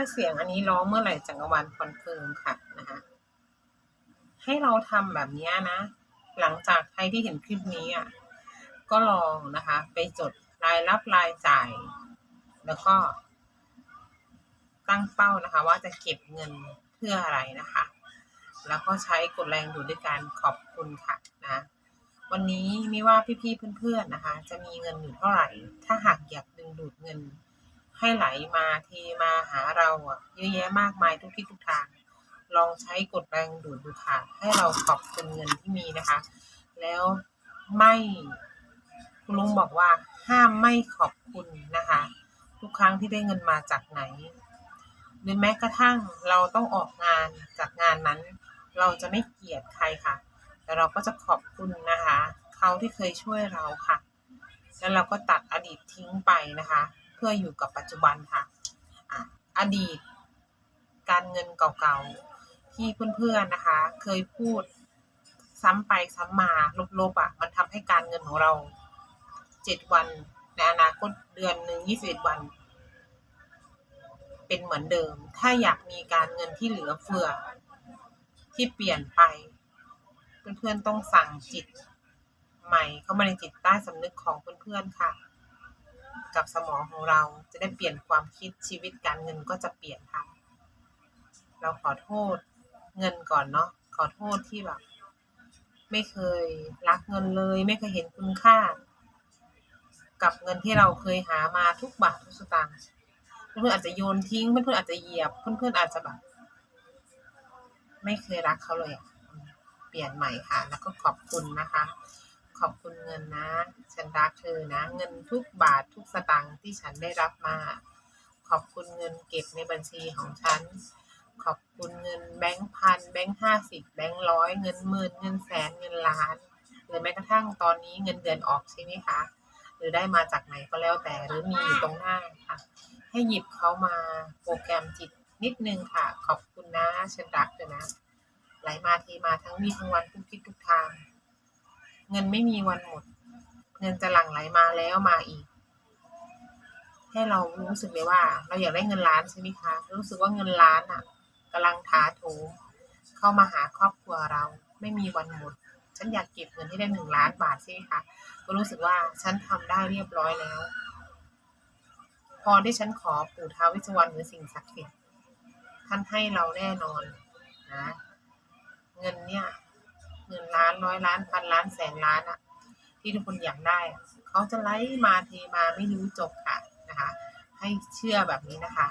ถ้าเสียงอันนี้ร้องเมื่อไหร่จักรวาลคอนเฟิร์มค่ะนะคะให้เราทำแบบนี้นะ หลังจากใครที่เห็นคลิปนี้อะก็ลองนะคะ ไปจดรายรับรายจ่าย แล้วก็ ตั้งเป้านะคะ ว่าจะเก็บเงินเพื่ออะไรนะคะ แล้วก็ใช้กดแรงดูดด้วยการขอบคุณค่ะนะวันนี้ไม่ว่าพี่ๆเพื่อนๆนะคะ จะมีเงินอยู่เท่าไหร่ ถ้าหากอยากดึงดูดเงิน ให้ไหลมาเทมาหาเราอะเยอะแยะมากมายทุกที่ทุกทาง ลองใช้กดแรงดูดดูค่ะ ให้เราขอบคุณเงินที่มีนะคะ แล้วไม่คุณลุงบอกว่าห้ามไม่ขอบคุณนะคะ ทุกครั้งที่ได้เงินมาจากไหน หรือแม้กระทั่งเราต้องออกงานจากงานนั้น เราจะไม่เกลียดใครค่ะ แต่เราก็จะขอบคุณนะคะ เขาที่เคยช่วยเราค่ะ แล้วเราก็ตัดอดีตทิ้งไปนะคะ เพื่ออยู่กับปัจจุบันค่ะอะอดีต การเงินเก่าๆ ที่เพื่อนๆนะคะ เคยพูดซ้ำไปซ้ำมาลบๆอะ มันทำให้การเงินของเราเจ็ดวัน ในอนาคตเดือนหนึ่งยี่สิบวัน เป็นเหมือนเดิม ถ้าอยากมีการเงินที่เหลือเฟือ ที่เปลี่ยนไป เพื่อนๆต้องสั่งจิตใหม่เข้ามาในจิตใต้สำนึกของเพื่อนๆค่ะ กับสมองของเราจะได้เปลี่ยนความคิดชีวิตการเงินก็จะเปลี่ยนค่ะ เราขอโทษเงินก่อนเนาะขอโทษที่แบบ ไม่เคยรักเงินเลย ไม่เคยเห็นคุณค่า กับเงินที่เราเคยหามาทุกบาททุกสตางค์เพื่อนๆอาจจะโยนทิ้งเพื่อนๆอาจจะเหยียบ เพื่อนๆอาจจะแบบ ไม่เคยรักเขาเลยอะเปลี่ยนใหม่ค่ะ แล้วก็ขอบคุณนะคะ ขอบคุณเงินนะ ฉันรักเธอนะ เงินทุกบาททุกสตางค์ที่ฉันได้รับมา ขอบคุณเงินเก็บในบัญชีของฉัน ขอบคุณเงินแบงค์พันแบงค์ห้าสิบแบงค์ร้อยเงินหมื่นเงินแสนเงินล้านหรือแม้กระทั่งตอนนี้เงินเดือนออกใช่ไหมคะ หรือได้มาจากไหนก็แล้วแต่หรือมีอยู่ตรงหน้าค่ะ ให้หยิบเขามาโปรแกรมจิตนิดนึงค่ะ ขอบคุณนะฉันรักเธอนะไหลมาเทมาทั้งวีทั้งวันทุกทิศทุกทาง เงินไม่มีวันหมด เงินจะหลั่งไหลมาแล้วมาอีก ให้เรารู้สึกเลยว่า เราอยากได้เงินล้านใช่ไหมคะ รู้สึกว่าเงินล้านอะกำลังถาโถมเข้ามาหาครอบครัวเรา ไม่มีวันหมด ฉันอยากเก็บเงินให้ได้หนึ่งล้านบาทใช่ไหมคะ ก็รู้สึกว่าฉันทำได้เรียบร้อยแล้วพรที่ฉันขอปู่ท้าวเวิสวรรณหรือสิ่งศักดิ์สิทธิ์ท่านให้เราแน่นอนนะ เงินเนี่ยางน้อยล้านพันล้านแสนล้านอะที่ทุกคนอยากได้อะเขาจะไล่มาเทมาไม่รู้จบค่ะนะคะ ให้เชื่อแบบนี้นะคะ